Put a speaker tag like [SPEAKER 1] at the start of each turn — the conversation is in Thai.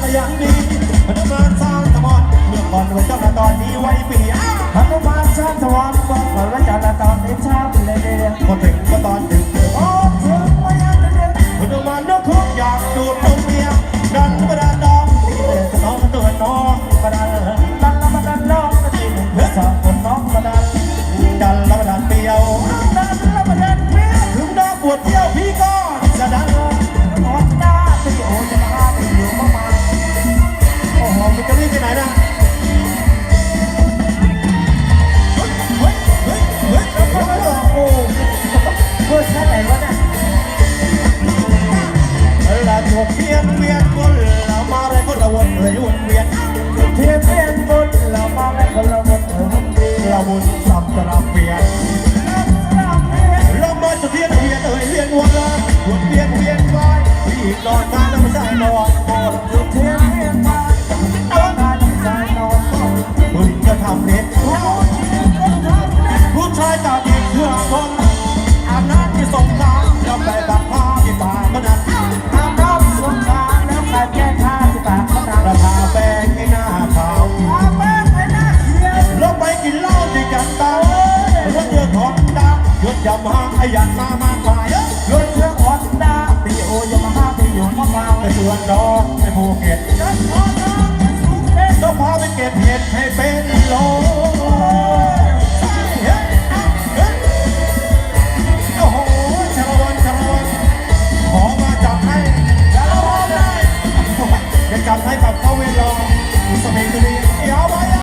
[SPEAKER 1] 太阳 มุนสับตะเปียนลมบนตะเพียนเพี
[SPEAKER 2] ย
[SPEAKER 1] น
[SPEAKER 2] เอ่
[SPEAKER 1] ยเวีย
[SPEAKER 2] น
[SPEAKER 1] วน
[SPEAKER 2] ละ
[SPEAKER 1] วนเวียนเวียนไปพี่นน รถเค
[SPEAKER 2] รื่องฮอนด้าปีโอยามาฮ่าไปอยู่มะนาว
[SPEAKER 1] ไสวนดอกไปภูเก็ต
[SPEAKER 2] จันองจัน
[SPEAKER 1] เก็บเห็ดให้เป็นโล